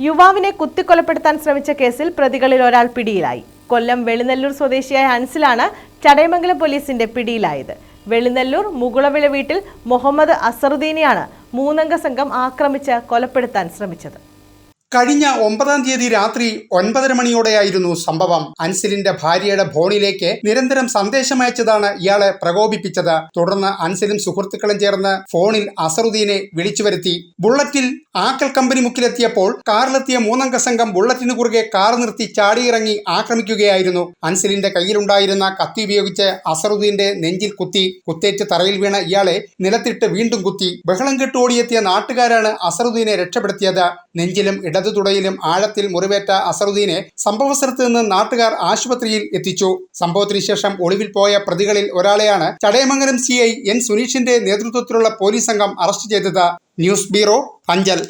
യുവാവിനെ കുത്തിക്കൊലപ്പെടുത്താൻ ശ്രമിച്ച കേസിൽ പ്രതികളിൽ ഒരാൾ പിടിയിലായി. കൊല്ലം വെളിനെല്ലൂർ സ്വദേശിയായ അൻസിലാണ് ചടയമംഗലം പോലീസിന്റെ പിടിയിലായത്. വെളിനെല്ലൂർ മുകുളവിള വീട്ടിൽ മുഹമ്മദ് അസറുദ്ദീനെയാണ് മൂന്നംഗ സംഘം ആക്രമിച്ച് കൊലപ്പെടുത്താൻ ശ്രമിച്ചത്. കഴിഞ്ഞ ഒമ്പതാം തീയതി രാത്രി ഒൻപതര മണിയോടെയായിരുന്നു സംഭവം. അൻസിലിന്റെ ഭാര്യയുടെ ഫോണിലേക്ക് നിരന്തരം സന്ദേശം അയച്ചതാണ് ഇയാളെ പ്രകോപിപ്പിച്ചത്. തുടർന്ന് അൻസിലും സുഹൃത്തുക്കളും ചേർന്ന് ഫോണിൽ അസറുദ്ദീനെ വിളിച്ചു വരുത്തി. ബുള്ളറ്റിൽ ആക്കൽ കമ്പനി മുക്കിലെത്തിയപ്പോൾ കാറിലെത്തിയ മൂന്നംഗ സംഘം ബുള്ളറ്റിന് കുറുകെ കാർ നിർത്തി ചാടിയിറങ്ങി ആക്രമിക്കുകയായിരുന്നു. അൻസിലിന്റെ കയ്യിലുണ്ടായിരുന്ന കത്തി ഉപയോഗിച്ച് അസറുദ്ദീന്റെ നെഞ്ചിൽ കുത്തി കുത്തേറ്റ് തറയിൽ വീണ ഇയാളെ നിലത്തിട്ട് വീണ്ടും കുത്തി. ബഹളം കെട്ടോടിയെത്തിയ നാട്ടുകാരാണ് അസറുദ്ദീനെ രക്ഷപ്പെടുത്തിയത്. നെഞ്ചിലും ഇടതു തുടയിലും ആഴത്തിൽ മുറിവേറ്റ അസറുദ്ദീനെ സംഭവസ്ഥലത്ത് നിന്ന് നാട്ടുകാർ ആശുപത്രിയിൽ എത്തിച്ചു. സംഭവത്തിന് ശേഷം ഒളിവിൽ പോയ പ്രതികളിൽ ഒരാളെയാണ് ചടയമംഗലം സി എൻ സുനീഷിന്റെ നേതൃത്വത്തിലുള്ള പോലീസ് സംഘം അറസ്റ്റ് ചെയ്തത്. News bureau Anchal.